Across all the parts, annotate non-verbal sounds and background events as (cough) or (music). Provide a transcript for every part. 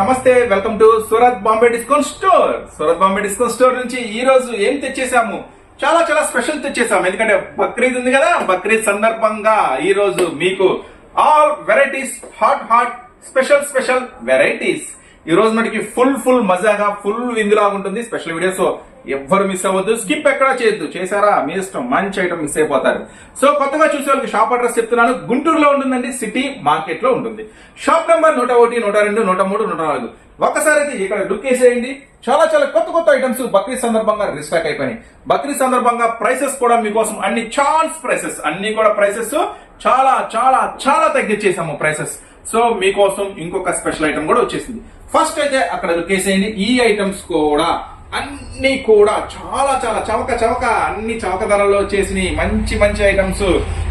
నమస్తే welcome to Surat Bombay discount store. Surat Bombay discount store నుంచి ఈ రోజు ఏం తెచ్చేసాము చాలా చాలా స్పెషల్ తెచ్చేసాము ఎందుకంటే బక్రీద్ ఉంది కదా బక్రీద్ సందర్భంగా ఈ రోజు మీకు all varieties hot hot special special varieties ఈ రోజు మనకి ఫుల్ ఫుల్ మజాగా ఫుల్ విందులా ఉంటుంది. స్పెషల్ వీడియో సో ఎవ్వరు మిస్ అవ్వద్దు. స్కిప్ ఎక్కడా చేయొద్దు. చేశారా? మీ ఇష్టం. మంచి ఐటమ్ మిస్ అయిపోతారు. సో కొత్తగా చూసే వాళ్ళకి షాప్ అడ్రస్ చెప్తున్నాను. గుంటూరులో ఉంటుందండి. సిటీ మార్కెట్లో ఉంటుంది. షాప్ నెంబర్ నూట ఒకటి నూట రెండు నూట మూడు నూట నాలుగు. ఒక్కసారి అయితే ఇక్కడ లుక్ వేసేయండి. చాలా చాలా కొత్త కొత్త ఐటమ్స్ బక్రీద్ సందర్భంగా రిస్టాక్ అయిపోయినాయి. బక్రీద్ సందర్భంగా ప్రైసెస్ కూడా మీకోసం అన్ని ఛాన్స్ ప్రైసెస్ అన్ని కూడా ప్రైసెస్ చాలా చాలా చాలా తగ్గించేసాము ప్రైసెస్ సో మీకోసం ఇంకొక స్పెషల్ ఐటమ్ కూడా వచ్చేసింది. ఫస్ట్ అయితే అక్కడ లుక్ ఈ ఐటమ్స్ కూడా అన్ని కూడా చాలా చాలా చవక చవక అన్ని చవక ధరల్లో వచ్చేసినాయి మంచి మంచి ఐటమ్స్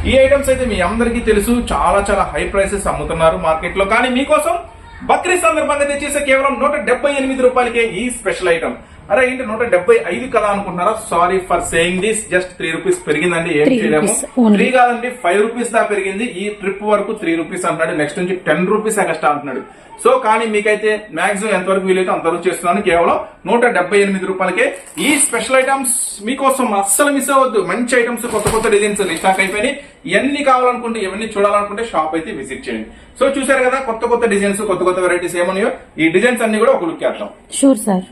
ఈ ఐటమ్స్ అయితే మీ అందరికీ తెలుసు. చాలా చాలా హై ప్రైసెస్ అమ్ముతున్నారు మార్కెట్లో కానీ మీకోసం బక్రీద్ సందర్భంగా తెచ్చేసే కేవలం నూట డెబ్బై ఎనిమిది రూపాయలకే ఈ స్పెషల్ ఐటమ్ అరే ఏంటి నూట డెబ్బై ఐదు కదా అనుకుంటున్నారా? Sorry for saying this just three rupees పెరిగిందండి. ఏం చేయలేము. త్రీ కాదండి. ఫైవ్ రూపీస్ దా పెరిగింది. ఈ ట్రిప్ వరకు త్రీ రూపీస్ అంటున్నాడు. నెక్స్ట్ నుంచి టెన్ రూపీస్ ఎక్స్ట్రా అంటున్నాడు. సో కానీ మీకైతే మాక్సిమం ఎంతవరకు వీలైతే అంతవరకు చేస్తున్నాను. కేవలం నూట డెబ్బై ఎనిమిది రూపాయలకే. ఈ స్పెషల్ ఐటమ్స్ మీకోసం అస్సలు మిస్ అవ్వద్దు. మంచి ఐటమ్స్ కొత్త కొత్త డిజైన్స్ రీస్టాక్ అయిపోయినాయి. ఇవన్నీ కావాలనుకుంటే ఇవన్నీ చూడాలనుకుంటే షాప్ అయితే విజిట్ చేయండి. సో చూసారు కదా కొత్త కొత్త డిజైన్స్ కొత్త కొత్త వెరైటీస్ ఏమన్నాయో? ఈ డిజైన్స్ అన్ని కూడా ఒక లుక్ వేద్దాం షూర్ సార్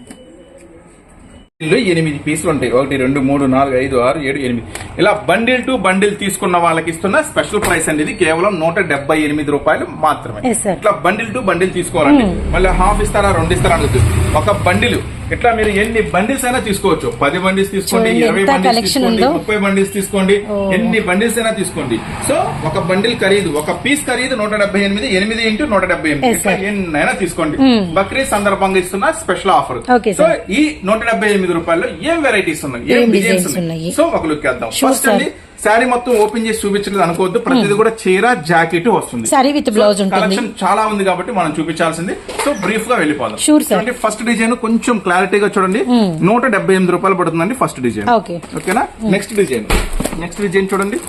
ఎనిమిది పీసులు ఉంటాయి. ఒకటి రెండు మూడు నాలుగు ఐదు ఆరు ఏడు ఎనిమిది. ఇలా బండిల్ టు బండిల్ తీసుకున్న వాళ్ళకి ఇస్తున్న స్పెషల్ ప్రైస్ అనేది కేవలం నూట డెబ్బై ఎనిమిది రూపాయలు మాత్రమే. ఇట్లా బండిల్ టు బండిల్ తీసుకోవాలండి. మళ్ళీ హాఫ్ ఇస్తారా రెండు ఇస్తారా అడుగుతుంది. ఒక బండిల్. ఇట్లా మీరు ఎన్ని బండిల్స్ అయినా తీసుకోవచ్చు. పది బండిల్స్ తీసుకోండి ఇరవై బండిల్స్ తీసుకోండి. ముప్పై బండిల్స్ తీసుకోండి ఎన్ని బండిల్స్ అయినా తీసుకోండి. సో ఒక బండిల్ ఖరీదు ఒక పీస్ ఖరీదు నూట డెబ్బై ఎనిమిది ఎనిమిది ఇంటూ నూట డెబ్బై ఎనిమిది. ఎన్నైనా తీసుకోండి. బక్రీద్ సందర్భంగా ఇస్తున్న స్పెషల్ ఆఫర్. సో. ఈ నూట డెబ్బై ఎనిమిది రూపాయల్లో ఏం వెరైటీస్ ఉన్నాయి? ఏం డిజైన్స్ ఉన్నాయి? సో ఒక లుక్ వేద్దాం ఫస్ట్. అండి శారీ మొత్తం ఓపెన్ చేసి చూపించలేదు అనుకోవద్దు. ప్రతిది కూడా చీర జాకెట్ వస్తుంది. With blouse ఉంటుంది. కలెక్షన్ చాలా ఉంది కాబట్టి మనం చూపించాల్సింది. సో బ్రీఫ్గా వెళ్ళిపోదాం. చూడండి ఫస్ట్ డిజైన్ కొంచెం క్లారిటీగా చూడండి. నూట డెబ్బై ఎనిమిది రూపాయలు పడుతుందండి ఫస్ట్ డిజైన్. ఓకేనా నెక్స్ట్ డిజైన్ నెక్స్ట్ డిజైన్ చూడండి.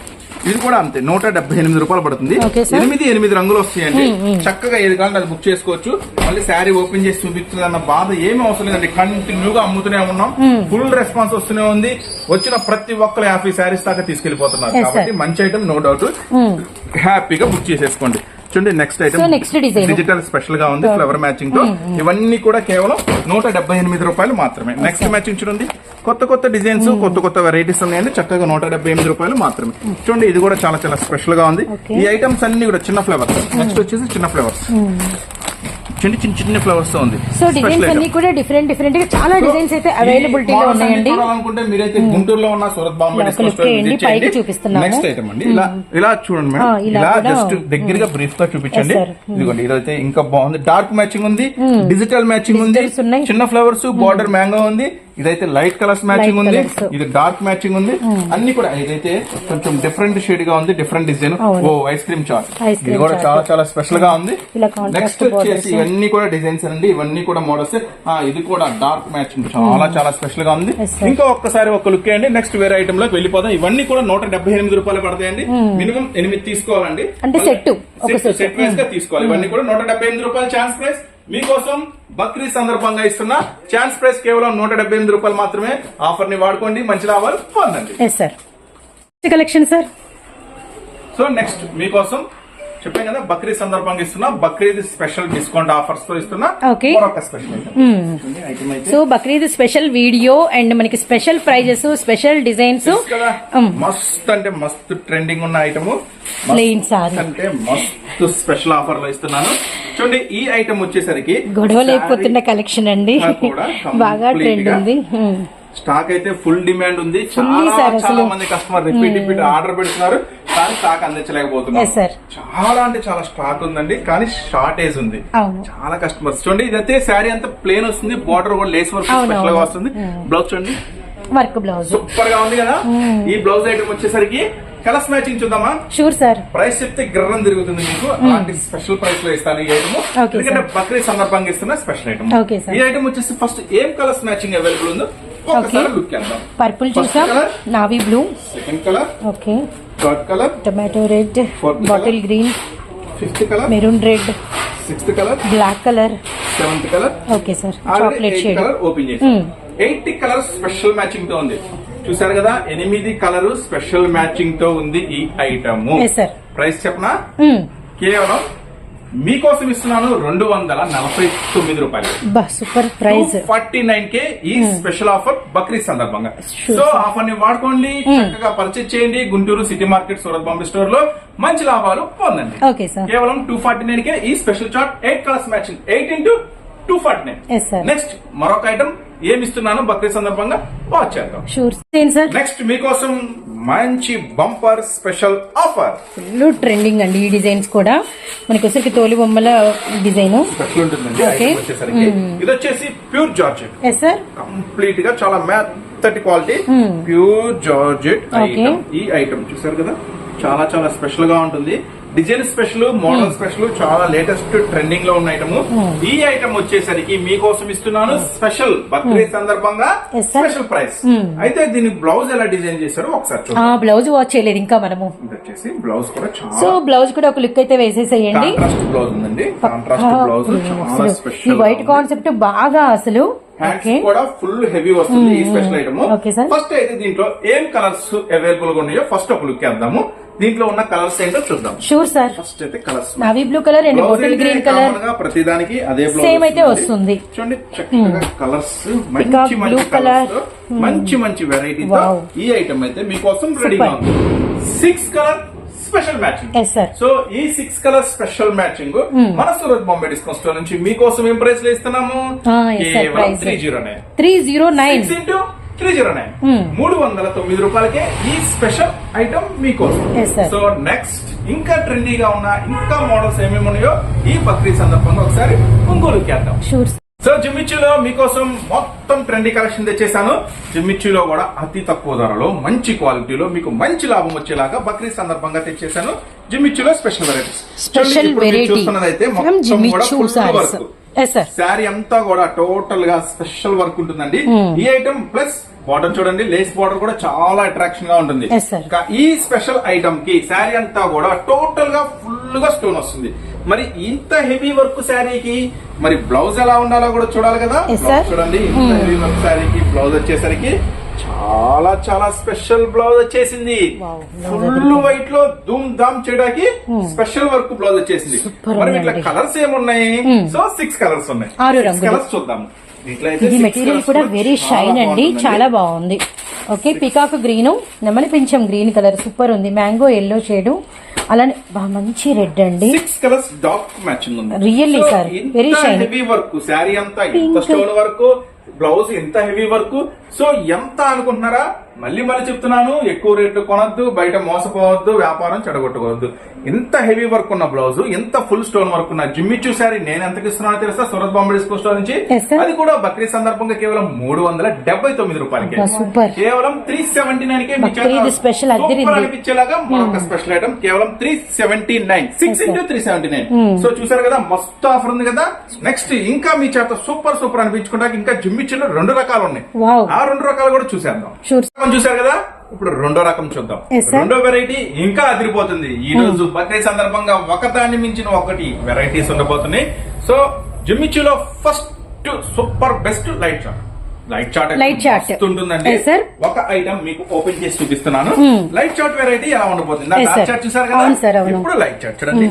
ఇది కూడా అంతే నూట డెబ్బై ఎనిమిది రూపాయలు పడుతుంది. ఎనిమిది ఎనిమిది రంగులు వస్తాయండి. చక్కగా ఏది కావాలంటే అది బుక్ చేసుకోవచ్చు. మళ్ళీ శారీ ఓపెన్ చేసి చూపించదు అన్న బాధ ఏమీ అవసరం లేదండి. కంటిన్యూగా అమ్ముతూనే ఉన్నాం. ఫుల్ రెస్పాన్స్ వస్తూనే ఉంది. వచ్చిన ప్రతి ఒక్కరు యాభై శారీస్ దాకా తీసుకెళ్ళిపోతున్నారు. కాబట్టి మంచి ఐటమ్ నో డౌట్ హ్యాపీగా బుక్ చేసేసుకోండి. చూడండి నెక్స్ట్ ఐటమ్. డిజిటల్ స్పెషల్గా ఉంది ఫ్లవర్ మ్యాచింగ్తో. ఇవన్నీ కూడా కేవలం నూట డెబ్బై ఎనిమిది రూపాయలు మాత్రమే. నెక్స్ట్ మ్యాచింగ్ చూడండి. కొత్త కొత్త డిజైన్స్ కొత్త కొత్త వెరైటీస్ ఉన్నాయండి. చక్కగా నూట డెబ్బై ఎనిమిది రూపాయలు మాత్రమే. చూడండి ఇది కూడా చాలా చాలా స్పెషల్గా ఉంది. ఈ ఐటమ్స్ అన్ని కూడా చిన్న ఫ్లవర్స్ నెక్స్ట్ వచ్చేసి చిన్న ఫ్లవర్స్ చిన్న చిన్న చిన్న ఫ్లవర్స్తో ఉంది. So designs. అన్ని కూడా డిఫరెంట్ డిఫరెంట్గా చాలా డిజైన్స్ అయితే అవైలబిలిటీ లో ఉన్నాయండి. అనుకుంటే మీరైతే గుంటూరులో ఉన్న సూరత్ బాంబే పైకి చూపిస్తున్నాము. నెక్స్ట్ ఐటమ్ అండి. ఇలా ఇలా చూడండి మేడం. ఇలా జస్ట్ దగ్గరగా బ్రీఫ్గా చూపించండి. ఇదిగోండి ఇదైతే ఇంకా బాగుంది. డార్క్ మ్యాచింగ్ ఉంది డిజిటల్ మ్యాచింగ్ ఉంది. చిన్న ఫ్లవర్స్ బార్డర్ మ్యాంగో ఉంది ఇదైతే లైట్ కలర్స్ మ్యాచింగ్ ఉంది. ఇది డార్క్ మ్యాచింగ్ ఉంది. అన్ని కూడా ఇదైతే కొంచెం డిఫరెంట్ షేడ్గా ఉంది డిఫరెంట్ డిజైన్. ఓ ఐస్ క్రీమ్ చాట్ ఇది కూడా. చాలా చాలా స్పెషల్గా ఉంది. నెక్స్ట్. వచ్చేసి ఇవన్నీ కూడా డిజైన్స్ అండి ఇవన్నీ కూడా మోడల్స్ ఇది కూడా డార్క్ మ్యాచింగ్ చాలా చాలా స్పెషల్గా ఉంది. ఇంకా ఒక్కసారి ఒక లుక్ వేయండి నెక్స్ట్ వేరే ఐటమ్లోకి వెళ్ళిపోదాం. ఇవన్నీ కూడా నూట డెబ్బై ఎనిమిది రూపాయలు పడతాయండి. మినిమం ఎనిమిది తీసుకోవాలండి. అంటే set. సెట్ వైస్గా తీసుకోవాలి. ఇవన్నీ కూడా నూట డెబ్బై ఎనిమిది రూపాయలు ఛాన్స్ ప్రైస్ మీకోసం బక్రీద్ సందర్భంగా ఇస్తున్న ఛాన్స్ ప్రైస్ కేవలం నూట డెబ్బై ఎనిమిది రూపాయలు మాత్రమే ఆఫర్ని వాడుకోండి. మంచి లాభాలు పొందండి. కలెక్షన్ సార్ సో నెక్స్ట్ మీకోసం చెప్పాం కదా బక్రీద్ సందర్భంగా ఇస్తున్న బక్రీద్ స్పెషల్ డిస్కౌంట్ ఆఫర్స్తో ఇస్తున్న. Special so Bakrid special video and మనకి స్పెషల్ ప్రైజెస్ స్పెషల్ డిజైన్స్ మస్త్ అంటే మస్తు ట్రెండింగ్ ఉన్న ఐటమ్. అంటే మస్తు స్పెషల్ ఆఫర్లో ఇస్తున్నాను. చూడండి ఈ ఐటమ్ వచ్చేసరికి గొడవ లేకపోతున్న కలెక్షన్ అండి. (laughs) బాగా ట్రెండ్ ఉంది. Hmm. స్టాక్ అయితే ఫుల్ డిమాండ్ ఉంది. చాలా చాలా. మంది కస్టమర్ రిపీట్ రిపీట్ ఆర్డర్ పెడుతున్నారు. కానీ స్టాక్ sir. చాలా అంటే చాలా స్టాక్ ఉందండి కానీ షార్టేజ్ ఉంది. చాలా కస్టమర్స్ చూడండి ఇదైతే శారీ అంతా ప్లేన్ వస్తుంది బార్డర్ కూడా లేస్ వర్క్ స్పెషల్గా. వస్తుంది. బ్లౌజ్ చూడండి. వర్క్ బ్లౌజ్ సూపర్గా ఉంది కదా? ఈ బ్లౌజ్ ఐటమ్ వచ్చేసరికి కలర్స్ మ్యాచింగ్ చూద్దామా? షూర్ సార్ ప్రైస్ చెప్తే గ్రహం తిరుగుతుంది మీకు. అలాంటి స్పెషల్ ప్రైస్లో ఇస్తాను ఈ ఐటమ్ ఎందుకంటే. బక్రీద్ సందర్భంగా ఇస్తున్న స్పెషల్ ఐటమ్. ఈ ఐటమ్ వచ్చేసి ఫస్ట్ ఏం కలర్స్ మ్యాచింగ్ అవైలబుల్ ఉందో పర్పుల్ చూసాం. Navy blue second colour okay third colour tomato red bottle green fifth colour maroon red sixth colour black colour seventh colour okay sir chocolate shade colour open చేసాం eight colour special మ్యాచింగ్తో ఉంది. చూసారు కదా ఎనిమిది colour special మ్యాచింగ్తో ఉంది ఈ item. Price చెప్పనా? కేవలం మీకోసం ఇస్తున్నాను రెండు వందల నలభై తొమ్మిది రూపాయలు. సూపర్ ప్రైస్ ఫార్టీ నైన్ కే ఈ స్పెషల్ ఆఫర్ బక్రీద్ సందర్భంగా. సో. ఆఫర్ని వాడుకోండి చక్కగా పర్చేజ్ చేయండి. గుంటూరు సిటీ మార్కెట్ సూరత్ బాంబే స్టోర్లో మంచి లాభాలు పొందండి. కేవలం టూ ఫార్టీ నైన్ కే ఈ special chart eight colours matching eight into two forty nine. Next మరొక ఐటమ్ ఏమి ఇస్తున్నాను బక్రీద్ సందర్భంగా వాచ్ చేద్దాం. షూర్ నెక్స్ట్ మీకోసం మంచి bumper special offer full trending అండి ఈ డిజైన్స్ కూడా. మనకి వచ్చరికి తోలు బొమ్మల డిజైన్ స్పెషల్ ఉంటుందండి వచ్చేసరికి. ఇది వచ్చేసి ప్యూర్ జార్జెట్ ఎస్ సార్ కంప్లీట్గా చాలా మెత్తటి క్వాలిటీ ప్యూర్ జార్జెట్. ఐటమ్ ఈ ఐటమ్ చూసారు కదా? చాలా చాలా స్పెషల్గా ఉంటుంది. డిజైన్ స్పెషల్ మోడల్ స్పెషల్ చాలా లేటెస్ట్ ట్రెండింగ్లో ఉన్న ఐటమ్ ఈ ఐటమ్ వచ్చేసరికి మీకోసం ఇస్తున్నాను స్పెషల్ బక్రీద్ సందర్భంగా. Special price. అయితే దీని బ్లౌజ్ ఎలా డిజైన్ చేశారో ఒకసారి బ్లౌజ్ వాచ్ చేయలేదు ఇంకా మనము. వచ్చేసి బ్లౌజ్ కూడా సో బ్లౌజ్ కూడా ఒక లుక్ అయితే వేసేసేయండి. కాంట్రాస్ట్ బ్లౌజ్ ఉందండి. కాంట్రాస్ట్ బ్లౌజ్ చాలా అసలు ఈ స్పెషల్ వైట్ కాన్సెప్ట్ బాగా అసలు. హ్యాండ్స్ కూడా ఫుల్ హెవీ వస్తుంది ఈ స్పెషల్ ఐటమ్. ఫస్ట్ అయితే దీంట్లో ఏం కలర్స్ అవైలబుల్గా ఉన్నాయో ఫస్ట్ ఒక లుక్ వేద్దాము. దీంట్లో ఉన్న కలర్స్ ఏంటో చూద్దాం. షూర్ సార్ ఫస్ట్ అయితే colours. Navy blue colour and bottle green colour ప్రతి దానికి అదే Same అయితే వస్తుంది. చూడండి చక్కగా కలర్స్ మంచి మంచి colour. మంచి మంచి వెరైటీ Wow. ఈ ఐటమ్ అయితే మీకోసం రెడీగా ఉంది. Six colour special matching so ఈ సిక్స్ కలర్ స్పెషల్ మ్యాచింగ్ మన సూరత్ బాంబే డిస్కౌంట్ స్టోర్ నుంచి మీకోసం ఏం ప్రైస్లో ఇస్తున్నాము కేవలం. Three zero nine three zero nine three zero nine. మూడు వందల తొమ్మిది రూపాయలకే ఈ స్పెషల్ ఐటమ్ మీకోసం. సో నెక్స్ట్ ఇంకా ట్రెండీగా ఉన్న ఇంకా మోడల్స్ ఏమేమి ఉన్నాయో ఈ బక్రీద్ సందర్భంగా ఒకసారి ఒంగోలు చేద్దాం షూర్ సో జిమ్మిచ్చులో మీకోసం మొత్తం ట్రెండీ కలెక్షన్ తెచ్చేసాను జిమ్మిచ్చులో కూడా అతి తక్కువ ధరలో మంచి క్వాలిటీలో మీకు మంచి లాభం వచ్చేలాగా బక్రీద్ సందర్భంగా తెచ్చేసాను జిమ్మిచ్చులో స్పెషల్ వెరైటీస్. స్పెషల్ వెరైటీ చూస్తున్నదైతే మొత్తం కూడా శారీ అంతా కూడా టోటల్గా స్పెషల్ వర్క్ ఉంటుందండి. ఈ ఐటమ్ ప్లస్ బార్డర్ చూడండి లేస్ బార్డర్ కూడా చాలా అట్రాక్షన్గా ఉంటుంది. ఈ స్పెషల్ ఐటమ్కి శారీ అంతా కూడా టోటల్గా ఫుల్గా స్టోన్ వస్తుంది. మరి ఇంత హెవీ వర్క్ శారీకి మరి బ్లౌజ్ ఎలా ఉండాలో కూడా చూడాలి కదా. చూడండి ఇంత హెవీ వర్క్ శారీకి బ్లౌజ్ వచ్చేసరికి చాలా చాలా స్పెషల్ బ్లౌజ్ వచ్చేసింది. ఫుల్ వైట్లో ధూమ్ ధామ్ చేయడానికి స్పెషల్ వర్క్ బ్లౌజ్ వచ్చేసింది. మరి ఇట్లా. కలర్స్ ఏమున్నాయి? సో సిక్స్ కలర్స్ ఉన్నాయి. కలర్స్ చూద్దాం. దీంట్లో అయితే ఇది మెటీరియల్ కూడా వెరీ షైన్ అండి. చాలా బాగుంది. ఓకే పికాక్ గ్రీన్ నెమలి పింఛం గ్రీన్ కలర్ సూపర్ ఉంది. మ్యాంగో ఎల్లో షేడ్ అలానే మంచి రెడ్ అండి. కలర్స్ డార్క్ మ్యాచింగ్ ఉంది. Really, sir. Very shiny. Heavy work sari అంతా. స్టోన్ వర్క్ బ్లౌజ్ ఎంత హెవీ వర్క్. సో ఎంత అనుకుంటున్నారా? మళ్ళీ మళ్ళీ చెప్తున్నాను ఎక్కువ రేటు కొనొద్దు బయట మోసపోవద్దు వ్యాపారం చెడగొట్టుకోవద్దు. ఇంత హెవీ వర్క్ ఉన్న బ్లౌజ్ ఎంత ఫుల్ స్టోన్ వర్క్ ఉన్న జిమ్మిచ్చు శారీ నేను ఎంతకి ఇస్తున్నానో తెలుసా? సూరత్ బాంబే డిస్కో స్టోర్ నుంచి. అది కూడా బక్రీద్ సందర్భంగా కేవలం మూడు వందల డెబ్బై తొమ్మిది రూపాయలకి. super. కేవలం త్రీ సెవెంటీ నైన్ కే. సూపర్ అనిపించేలాగా మరొక స్పెషల్ ఐటమ్ కేవలం three seventy nine. Six into three seventy nine. So చూసారు కదా మస్తు ఆఫర్ ఉంది కదా. నెక్స్ట్ ఇంకా మీ చేత సూపర్ సూపర్ అనిపించుకోవడానికి ఇంకా జిమ్మిచ్చిలో రెండు రకాలు ఉన్నాయి. ఆ రెండు రకాలు కూడా చూసేద్దాం. చూసారు కదా? ఇప్పుడు రెండో రకం చూద్దాం. రెండో వెరైటీ ఇంకా అదిరిపోతుంది. ఈ రోజు బక్రీద్ సందర్భంగా ఒకదాన్ని మించిన ఒకటి వెరైటీస్ ఉండబోతున్నాయి. So జిమ్మిచ్చిలో first super best light chart light chart Light chart. ఉంటుందండి. ఒక ఐటమ్ మీకు ఓపెన్ చేసి చూపిస్తున్నాను. లైట్ చార్ట్ వెరైటీ ఎలా ఉండబోతుంది. చార్ట్ చూసారు కదా. ఇప్పుడు లైట్ చార్ట్ చూడండి.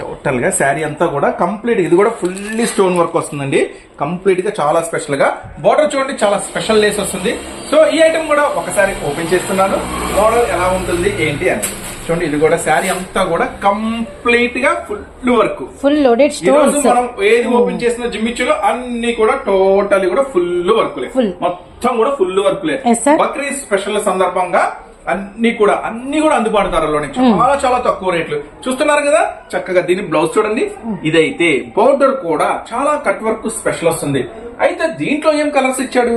టోటల్గా శారీ అంతా కూడా కంప్లీట్ ఇది కూడా ఫుల్లీ స్టోన్ వర్క్ వస్తుందండి. కంప్లీట్గా చాలా స్పెషల్గా బార్డర్ చూడండి చాలా స్పెషల్ లేస్ వస్తుంది. సో ఈ ఐటమ్ కూడా ఒకసారి ఓపెన్ చేస్తున్నాను. మోడల్ ఎలా ఉంటుంది ఏంటి అని. చూడండి ఇది కూడా శారీ అంతా కూడా కంప్లీట్గా full work. Full loaded stones మనం ఏది ఓపెన్ చేసిన జిమ్మిచ్చులో అన్ని కూడా టోటల్ కూడా ఫుల్ వర్క్ Full. మొత్తం కూడా full work sir. Bakrid special సందర్భంగా అన్ని కూడా అన్ని కూడా అందుబాటు ధరలోనే చాలా చాలా తక్కువ రేట్లు. చూస్తున్నారు కదా? చక్కగా దీని బ్లౌజ్ చూడండి. ఇదైతే బోర్డర్ కూడా చాలా కట్ వర్క్ స్పెషల్ వస్తుంది అయితే దీంట్లో ఏం కలర్స్ ఇచ్చాడు?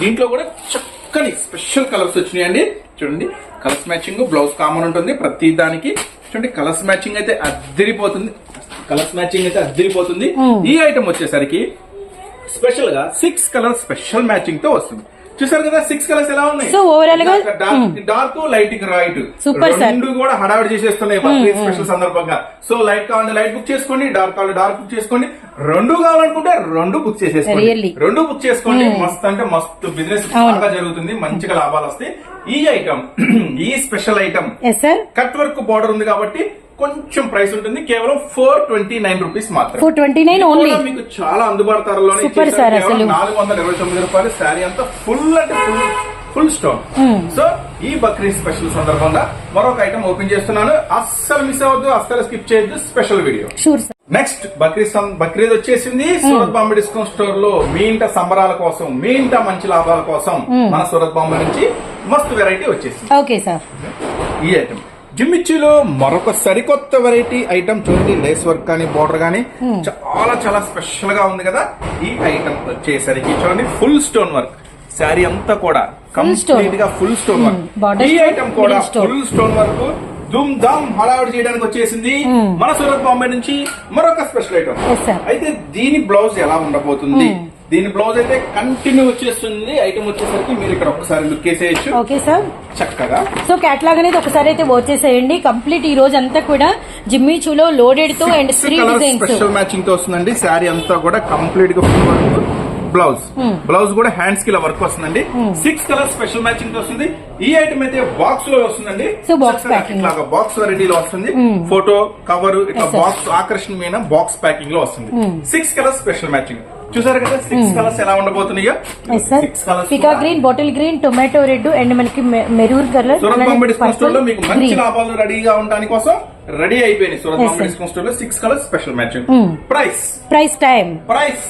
దీంట్లో కూడా చక్కని స్పెషల్ కలర్స్ వచ్చినాయండి. చూడండి కలర్స్ మ్యాచింగ్ బ్లౌజ్ కామన్ ఉంటుంది ప్రతి దానికి. చూడండి కలర్స్ మ్యాచింగ్ అయితే అద్దరిపోతుంది కలర్స్ మ్యాచింగ్ అయితే అద్దరిపోతుంది ఈ ఐటమ్ వచ్చేసరికి స్పెషల్గా సిక్స్ కలర్ స్పెషల్ మ్యాచింగ్తో వస్తుంది. చూసారు కదా సిక్స్ కలర్స్ ఎలా ఉన్నాయి? So, overall గా- dark dark light right sir. రెండు కూడా హడావిడి చేసేస్తున్నాయి బక్రీద్ స్పెషల్ సందర్భంగా. సో లైట్ కావాలంటే లైట్ బుక్ చేసుకోండి డార్క్ కావాలి డార్క్ బుక్ చేసుకోండి. రెండు కావాలనుకుంటే రెండు బుక్ చేసేసుకోండి. రెండు బుక్ చేసుకోండి. మస్తు అంటే మస్తు బిజినెస్. బాగా జరుగుతుంది. మంచిగా లాభాలు వస్తాయి. ఈ ఐటమ్ (clears throat) ఈ special item cut work border ఉంది కాబట్టి కొంచెం ప్రైస్ ఉంటుంది కేవలం ఫోర్ ట్వంటీ నైన్ రూపీస్ మాత్రం ఫోర్ ట్వంటీ నైన్ ఓన్లీ మీకు చాలా అందుబాటు sir, కేవలం అసలు. నాలుగు వందల ఇరవై తొమ్మిది రూపాయలు శారీ అంతా ఫుల్ అంటే ఫుల్ ఫుల్ స్టోన్ సో ఈ బక్రీద్ స్పెషల్ సందర్భంగా మరొక ఐటమ్ ఓపెన్ చేస్తున్నాను. అస్సలు మిస్ అవ్వద్దు అస్సలు స్కిప్ చేయొద్దు special video sure sir next Bakrid Bakrid వచ్చేసింది. సూరత్ బాంబే డిస్కౌంట్ స్టోర్లో మీ ఇంట సంబరాల కోసం మీ ఇంట మంచి లాభాల కోసం మన సూరత్ బాంబే నుంచి మస్తు వెరైటీ వచ్చేసింది. ఓకే సార్ ఈ ఐటమ్ జిమ్మిచ్చిలో మరొక సరికొత్త వెరైటీ ఐటమ్ చూడండి లేస్ వర్క్ కానీ బోర్డర్ కానీ. చాలా చాలా స్పెషల్గా ఉంది కదా ఈ ఐటమ్ వచ్చేసరికి చూడండి ఫుల్ స్టోన్ వర్క్ శారీ అంతా కూడా. కంప్లీట్గా ఫుల్ స్టోన్ వర్క్ ఈ ఐటమ్ కూడా. ఫుల్ స్టోన్ వర్క్ దుమ్ దామ్ హడావిడి చేయడానికి వచ్చేసింది. మన సూరత్ బాంబే నుంచి మరొక స్పెషల్ ఐటమ్. అయితే దీని బ్లౌజ్ ఎలా ఉండబోతుంది? దీని బ్లౌజ్ అయితే కంటిన్యూ వచ్చేస్తుంది ఐటమ్ వచ్చేసరికి మీరు ఇక్కడ ఒకసారి లుక్ వేసేయచ్చు ఓకే సార్. చక్కగా. సో క్యాట్లాగ్ అనేది ఒకసారి అయితే వచ్చేసేయండి కంప్లీట్ ఈ రోజు అంతా కూడా జిమ్మీ చూలో లోడెడ్తో అండ్ త్రీ డిజైన్స్ స్పెషల్ మ్యాచింగ్తో వస్తుందండి. శారీ అంతా కూడా కంప్లీట్గా ఫుల్ వర్క్ బ్లౌజ్ బ్లౌజ్ కూడా హ్యాండ్స్కి ఇలా వర్క్ వస్తుందండి. సిక్స్ కలర్ స్పెషల్ మ్యాచింగ్తో వస్తుంది. ఈ ఐటమ్ అయితే బాక్స్లో వస్తుందండి. ఇట్లాగా బాక్స్ వెరైటీలో వస్తుంది. ఫోటో కవర్ ఇట్లా. బాక్స్ ఆకర్షణీయమైన బాక్స్ ప్యాకింగ్లో వస్తుంది. సిక్స్ కలర్ స్పెషల్ మ్యాచింగ్ చూసారు కదా? సిక్స్ కలర్స్ ఎలా ఉండబోతున్నాయో? Six colours peacock green bottle green tomato red and మనకి మెరూన్ కలర్ మీకు మంచి లాభాలు రెడీగా ఉండడానికి కోసం రెడీ అయిపోయింది Surat Yes, Bombay sir. Discount స్టోర్లో six colour special matching Hmm. Price price time price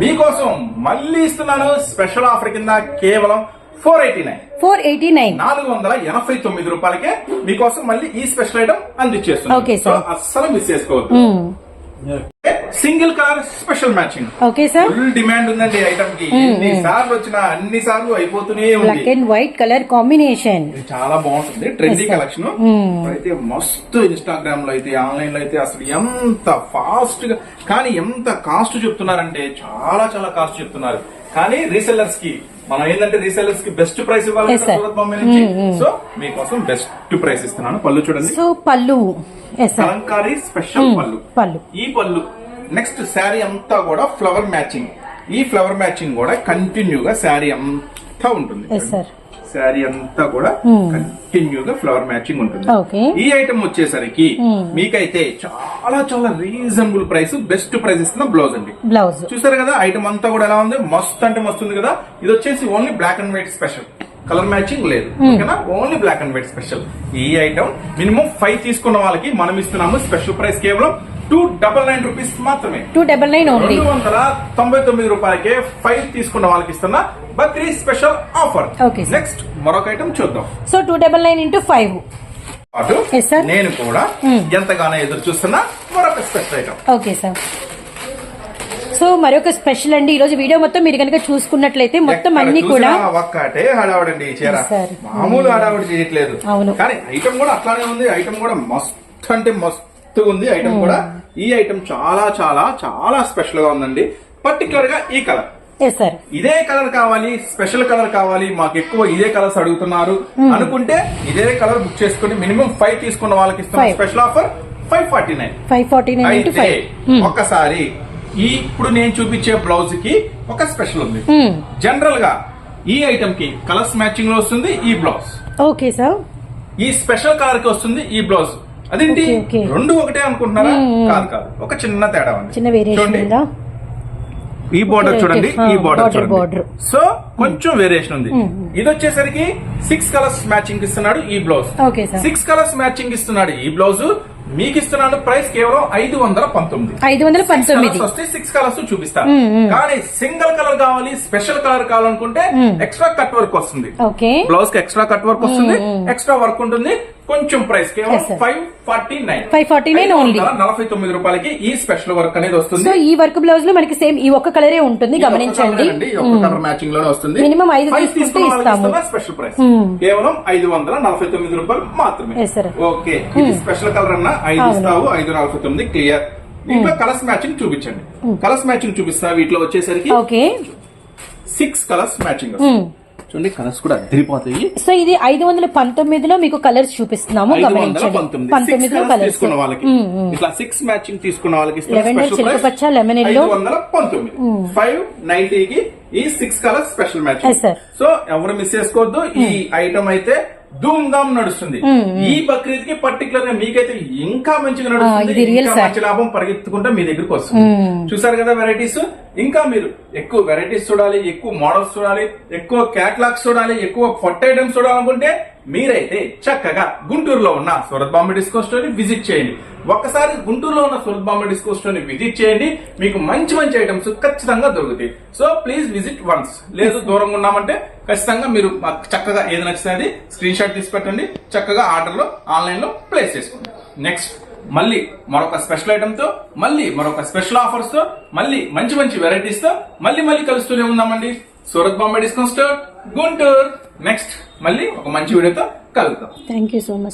మీకోసం మళ్ళీ ఇస్తున్నాను స్పెషల్ ఆఫర్ కింద కేవలం four eighty nine four eighty nine నాలుగు వందల ఎనభై తొమ్మిది రూపాయలకే మీకోసం మళ్ళీ ఈ స్పెషల్ ఐటమ్ sir. అస్సలు మిస్ చేసుకోవద్దు. Single colour special matching. Okay sir. Full demand ఉందండి ఐటమ్కి ఎన్ని సార్లు వచ్చినా అన్ని సార్లు అయిపోతూనే ఉంది. Black and white colour combination ఇది చాలా బాగుంటుంది. ట్రెండీ. కలెక్షన్ అయితే మస్తు ఇన్స్టాగ్రామ్లో అయితే ఆన్లైన్లో అయితే అసలు ఎంత ఫాస్ట్గా కానీ ఎంత కాస్ట్ చెప్తున్నారంటే చాలా చాలా కాస్ట్ చెప్తున్నారు. కానీ రీసెల్లర్స్కి మనం ఏంటంటే రీసెల్లర్స్కి బెస్ట్ ప్రైస్ ఇవ్వాలి. సూరత్ నుంచి. సో మీకోసం బెస్ట్ ప్రైస్ ఇస్తున్నాను. పళ్ళు చూడండి. సో పళ్ళు. కలంకారీ స్పెషల్ పళ్ళు. పళ్ళు. ఈ పళ్ళు నెక్స్ట్ శారీ అంతా కూడా ఫ్లవర్ మ్యాచింగ్ ఈ ఫ్లవర్ మ్యాచింగ్ కూడా కంటిన్యూగా శారీ అంతా ఉంటుంది. శారీ అంతా కూడా కంటిన్యూగా ఫ్లవర్ మ్యాచింగ్ ఉంటుంది. ఈ ఐటమ్ వచ్చేసరికి మీకైతే చాలా చాలా రీజనబుల్ ప్రైస్ బెస్ట్ ప్రైస్ ఇస్తున్న బ్లౌజ్ అండి. బ్లౌజ్ చూసారు కదా ఐటమ్ అంతా కూడా ఎలా ఉంది? మస్తు అంటే మస్తు ఉంది కదా. ఇది వచ్చేసి only black and white special colour matching లేదు. ఓకేనా only black and white special ఈ ఐటమ్ మినిమం ఫైవ్ తీసుకున్న వాళ్ళకి మనం ఇస్తున్నాము స్పెషల్ ప్రైస్ కేవలం టూ డబల్ నైన్ రూపీస్ మాత్రమే. టూ డబల్ నైన్ ఓన్లీ రెండు వందల తొంభై తొమ్మిది రూపాయలకే ఫైవ్ తీసుకున్న వాళ్ళకి ఇస్తున్న Bakrid special offer. Sir. Next మరొక ఐటమ్ చూద్దాం. So two double nine into five అటు Yes, sir. నేను కూడా Hmm. ఎంతగానో ఎదురు చూస్తున్నా మరొక special item okay sir so మరొక స్పెషల్ అండి. ఈ రోజు వీడియో మొత్తం మీరు కనుక చూసుకున్నట్లయితే మొత్తం ఎక్కడ అన్ని కూడా చూసినా ఒక్కటే హడావుడండి ఈ చీర. Yes, sir. మామూలు హడావుడి చేయట్లేదు. అవును. కానీ ఐటమ్ కూడా అట్లానే ఉంది. ఐటమ్ కూడా మస్తు అంటే మస్తు ఉంది ఐటమ్ కూడా. ఈ ఐటమ్ చాలా చాలా చాలా స్పెషల్గా ఉందండి. పర్టికులర్గా ఈ కలర్ ఇదే కలర్ కావాలి స్పెషల్ కలర్ కావాలి మాకు ఎక్కువ ఇదే కలర్స్ అడుగుతున్నారు. అనుకుంటే ఇదే కలర్ బుక్ చేసుకుని మినిమం ఫైవ్ తీసుకున్న వాళ్ళకి ఇస్తున్న Five. Special offer five forty nine five forty nine ఒక్కసారి ఈ ఇప్పుడు నేను చూపించే బ్లౌజ్కి ఒక స్పెషల్ ఉంది. Hmm. జనరల్గా ఈ ఐటమ్కి కలర్స్ మ్యాచింగ్లో వస్తుంది ఈ బ్లౌజ్ ఓకే సార్ ఈ స్పెషల్ కలర్కి వస్తుంది ఈ బ్లౌజ్ అదేంటి. రెండు ఒకటే అనుకుంటున్నారా. కాదు కాదు. ఒక చిన్న తేడా ఉంది. చిన్న చూడండి. ఈ బోర్డర్ చూడండి. ఈ బోర్డర్ చూడండి. సో కొంచెం వేరియేషన్ ఉంది. ఇది వచ్చేసరికి సిక్స్ కలర్స్ మ్యాచింగ్ ఇస్తున్నాడు ఈ బ్లౌజ్. సిక్స్ కలర్స్ మ్యాచింగ్ ఇస్తున్నాడు ఈ బ్లౌజ్ మీకు ఇస్తున్నాడు ప్రైస్ కేవలం ఐదు వందల పంతొమ్మిది. ఐదు వందల పంతొమ్మిది. వస్తే సిక్స్ కలర్స్ చూపిస్తా. కానీ సింగిల్ కలర్ కావాలి స్పెషల్ కలర్ కావాలనుకుంటే ఎక్స్ట్రా కట్ వర్క్ వస్తుంది. బ్లౌజ్కి ఎక్స్ట్రా కట్ వర్క్ వస్తుంది ఎక్స్ట్రా వర్క్ ఉంటుంది. కొంచెం ప్రైస్ కేవలం Yes, sir. Five forty nine 549 only. నలభై తొమ్మిది రూపాయలకి ఈ స్పెషల్ వర్క్ అనేది వస్తుంది. సో ఈ వర్క్ బ్లౌజ్లో మనకి సేమ్ ఈ ఒక్క కలరే ఉంటుంది గమనించండి. కలర్ మ్యాచింగ్లోనే వస్తుంది. Minimum ఐదు తీసుకుంటే ఇస్తాము. స్పెషల్ ప్రైస్ కేవలం ఐదు వందల నలభై తొమ్మిది రూపాయలు మాత్రమే. ఓకే ఇది స్పెషల్ కలర్ అన్న ఐదు. ఇస్తావు ఐదు నలభై తొమ్మిది క్లియర్ దీంట్లో కలర్స్ మ్యాచింగ్ చూపించండి. కలర్స్ మ్యాచింగ్ చూపిస్తా వీటిలో వచ్చేసరికి ఓకే సిక్స్ కలర్స్ మ్యాచింగ్ చూడండి కలర్స్ కూడా అదిరిపోతాయి సో ఇది ఐదు వందల పంతొమ్మిదిలో మీకు కలర్స్ చూపిస్తున్నాము ఐదు వందల గమనించండి. పంతొమ్మిది. పంతొమ్మిదిలో Six colours. కలర్స్ తీసుకున్న వాళ్ళకి. ఇట్లా సిక్స్ మ్యాచింగ్ తీసుకున్న వాళ్ళకి Lavender, చిలకపచ్చ, lemon yellow. ఐదు వందల పంతొమ్మిది. ఫైవ్ నైన్టీకి ఈ six colours special matching sir. So ఎవరు మిస్ చేసుకోవద్దు. ఈ ఐటమ్ అయితే ధూమ్ ధామ్ నడుస్తుంది ఈ బక్రీద్కి పర్టికులర్గా మీకైతే ఇంకా మంచిగా నడుస్తుంది. మంచి లాభం పరిగెత్తుకుంటా మీ దగ్గరికి వస్తుంది. చూసారు కదా వెరైటీస్ ఇంకా మీరు ఎక్కువ వెరైటీస్ చూడాలి ఎక్కువ మోడల్స్ చూడాలి ఎక్కువ క్యాటలాగ్స్ చూడాలి ఎక్కువ ఫొట్ ఐటమ్స్ చూడాలనుకుంటే మీరైతే చక్కగా గుంటూరులో ఉన్న సూరత్ బాంబే డిస్కో స్టోర్ని విజిట్ చేయండి. ఒక్కసారి గుంటూరులో ఉన్న సూరత్ బాంబే డిస్కో స్టోర్ని విజిట్ చేయండి. మీకు మంచి మంచి ఐటమ్స్ ఖచ్చితంగా దొరుకుతాయి. సో ప్లీజ్ విజిట్ వన్స్ లేదు దూరంగా ఉన్నామంటే ఖచ్చితంగా మీరు మాకు చక్కగా ఏది నచ్చినది స్క్రీన్ షాట్ తీసి పెట్టండి. చక్కగా ఆర్డర్లో ఆన్లైన్లో ప్లేస్ చేసుకోండి. నెక్స్ట్ మళ్ళీ మరొక స్పెషల్ ఐటమ్తో మళ్ళీ మరొక స్పెషల్ ఆఫర్స్తో మళ్ళీ మంచి మంచి వెరైటీస్తో మళ్ళీ మళ్ళీ కలుస్తూనే ఉందామండి. Surat Bombay discount store Guntur. Next మళ్ళీ ఒక మంచి వీడియోతో కలుద్దాం. Thank you so much